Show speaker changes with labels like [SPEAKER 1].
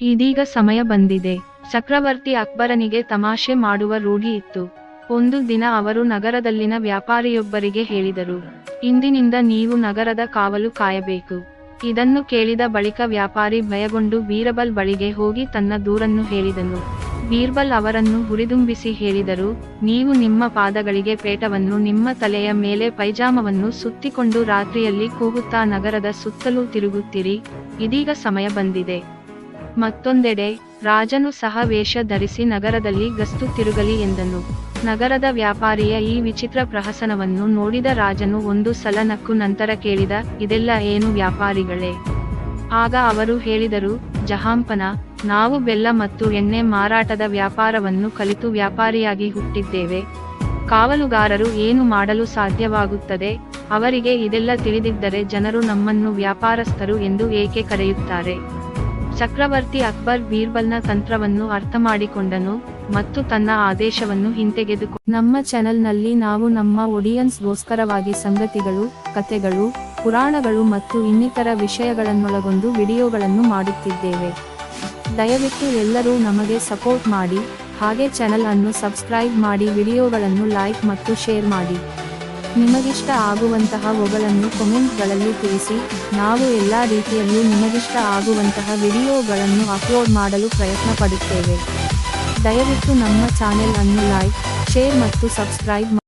[SPEAKER 1] ಇದೀಗ ಸಮಯ ಬಂದಿದೆ. ಚಕ್ರವರ್ತಿ ಅಕ್ಬರನಿಗೆ ತಮಾಷೆ ಮಾಡುವ ರೂಢಿ ಇತ್ತು. ಒಂದು ದಿನ ಅವರು ನಗರದಲ್ಲಿನ ವ್ಯಾಪಾರಿಯೊಬ್ಬರಿಗೆ ಹೇಳಿದರು, ಇಂದಿನಿಂದ ನೀವು ನಗರದ ಕಾವಲು ಕಾಯಬೇಕು. ಇದನ್ನು ಕೇಳಿದ ಬಳಿಕ ವ್ಯಾಪಾರಿ ಭಯಗೊಂಡು ಬೀರಬಲ್ ಬಳಿಗೆ ಹೋಗಿ ತನ್ನ ದೂರನ್ನು ಹೇಳಿದನು. ಬೀರ್ಬಲ್ ಅವರನ್ನು ಹುರಿದುಂಬಿಸಿ ಹೇಳಿದರು, ನೀವು ನಿಮ್ಮ ಪಾದಗಳಿಗೆ ಪೇಟವನ್ನು ನಿಮ್ಮ ತಲೆಯ ಮೇಲೆ ಪೈಜಾಮವನ್ನು ಸುತ್ತಿಕೊಂಡು ರಾತ್ರಿಯಲ್ಲಿ ಕೂಗುತ್ತಾ ನಗರದ ಸುತ್ತಲೂ ತಿರುಗುತ್ತೀರಿ. ಇದೀಗ ಸಮಯ ಬಂದಿದೆ. ಮತ್ತೊಂದೆಡೆ, ರಾಜನು ಸಹ ವೇಷ ಧರಿಸಿ ನಗರದಲ್ಲಿ ಗಸ್ತು ತಿರುಗಲಿ ಎಂದನು. ನಗರದ ವ್ಯಾಪಾರಿಯ ಈ ವಿಚಿತ್ರ ಪ್ರಹಸನವನ್ನು ನೋಡಿದ ರಾಜನು ಒಂದು ಸಲ ನಕ್ಕು ನಂತರ ಕೇಳಿದ, ಇದೆಲ್ಲ ಏನು ವ್ಯಾಪಾರಿಗಳೇ? ಆಗ ಅವರು ಹೇಳಿದರು, ಜಹಾಂಪನ, ನಾವು ಬೆಲ್ಲ ಮತ್ತು ಎಣ್ಣೆ ಮಾರಾಟದ ವ್ಯಾಪಾರವನ್ನು ಕಲಿತು ವ್ಯಾಪಾರಿಯಾಗಿ ಹುಟ್ಟಿದ್ದೇವೆ. ಕಾವಲುಗಾರರು ಏನು ಮಾಡಲು ಸಾಧ್ಯವಾಗುತ್ತದೆ? ಅವರಿಗೆ ಇದೆಲ್ಲ ತಿಳಿದಿದ್ದರೆ ಜನರು ನಮ್ಮನ್ನು ವ್ಯಾಪಾರಸ್ಥರು ಎಂದು ಏಕೆ ಕರೆಯುತ್ತಾರೆ? ಚಕ್ರವರ್ತಿ ಅಕ್ಬರ್ ಬೀರ್ಬಲ್ನ ತಂತ್ರವನ್ನು ಅರ್ಥಮಾಡಿಕೊಂಡನು ಮತ್ತು ತನ್ನ ಆದೇಶವನ್ನು ಹಿಂತೆಗೆದುಕೊ, ನಮ್ಮ ಚಾನೆಲ್ನಲ್ಲಿ ನಾವು ನಮ್ಮ ಒಡಿಯನ್ಸ್ಗೋಸ್ಕರವಾಗಿ ಸಂಗತಿಗಳು, ಕಥೆಗಳು, ಪುರಾಣಗಳು ಮತ್ತು ಇನ್ನಿತರ ವಿಷಯಗಳನ್ನೊಳಗೊಂಡು ವಿಡಿಯೋಗಳನ್ನು ಮಾಡುತ್ತಿದ್ದೇವೆ. ದಯವಿಟ್ಟು ಎಲ್ಲರೂ ನಮಗೆ ಸಪೋರ್ಟ್ ಮಾಡಿ, ಹಾಗೆ ಚಾನೆಲ್ ಅನ್ನು ಸಬ್ಸ್ಕ್ರೈಬ್ ಮಾಡಿ, ವಿಡಿಯೋಗಳನ್ನು ಲೈಕ್ ಮತ್ತು ಶೇರ್ ಮಾಡಿ. ನಿಮಗಿಷ್ಟ ಆಗುವಂತಹ ಒಗಳನ್ನು ಕಮೆಂಟ್ಗಳಲ್ಲಿ ತಿಳಿಸಿ, ನಾವು ಎಲ್ಲ ರೀತಿಯಲ್ಲೂ ನಿಮಗಿಷ್ಟ ಆಗುವಂತಹ ವಿಡಿಯೋಗಳನ್ನು ಅಪ್ಲೋಡ್ ಮಾಡಲು ಪ್ರಯತ್ನ ಪಡುತ್ತೇವೆ ದಯವಿಟ್ಟು ನಮ್ಮ ಚಾನೆಲ್ ಅನ್ನು ಲೈಕ್, ಶೇರ್ ಮತ್ತು ಸಬ್ಸ್ಕ್ರೈಬ್